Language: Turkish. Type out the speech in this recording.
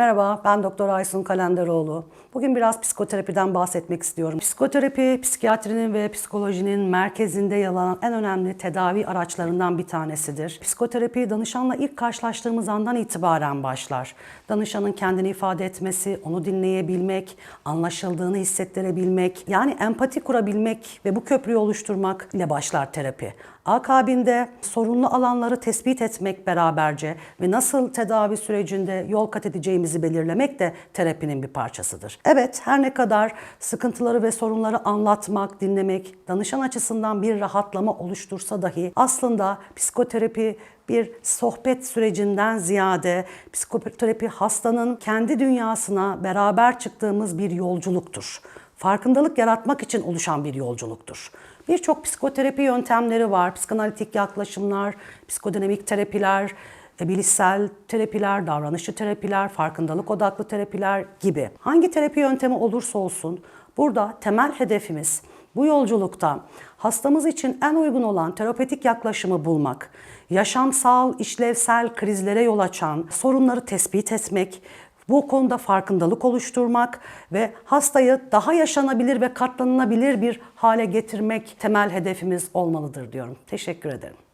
Merhaba, ben Doktor Aysun Kalenderoğlu. Bugün biraz psikoterapiden bahsetmek istiyorum. Psikoterapi, psikiyatrinin ve psikolojinin merkezinde yer alan en önemli tedavi araçlarından bir tanesidir. Psikoterapi danışanla ilk karşılaştığımız andan itibaren başlar. Danışanın kendini ifade etmesi, onu dinleyebilmek, anlaşıldığını hissettirebilmek, yani empati kurabilmek ve bu köprüyü oluşturmak ile başlar terapi. Akabinde sorunlu alanları tespit etmek beraberce ve nasıl tedavi sürecinde yol kat edeceğimizi belirlemek de terapinin bir parçasıdır. Evet, her ne kadar sıkıntıları ve sorunları anlatmak, dinlemek danışan açısından bir rahatlama oluştursa dahi aslında psikoterapi bir sohbet sürecinden ziyade psikoterapi hastanın kendi dünyasına beraber çıktığımız bir yolculuktur. Farkındalık yaratmak için oluşan bir yolculuktur. Birçok psikoterapi yöntemleri var. Psikanalitik yaklaşımlar, psikodinamik terapiler, e, bilişsel terapiler, davranışçı terapiler, farkındalık odaklı terapiler gibi. Hangi terapi yöntemi olursa olsun burada temel hedefimiz bu yolculukta hastamız için en uygun olan terapetik yaklaşımı bulmak, yaşamsal, işlevsel krizlere yol açan sorunları tespit etmek, bu konuda farkındalık oluşturmak ve hastayı daha yaşanabilir ve katlanılabilir bir hale getirmek temel hedefimiz olmalıdır diyorum. Teşekkür ederim.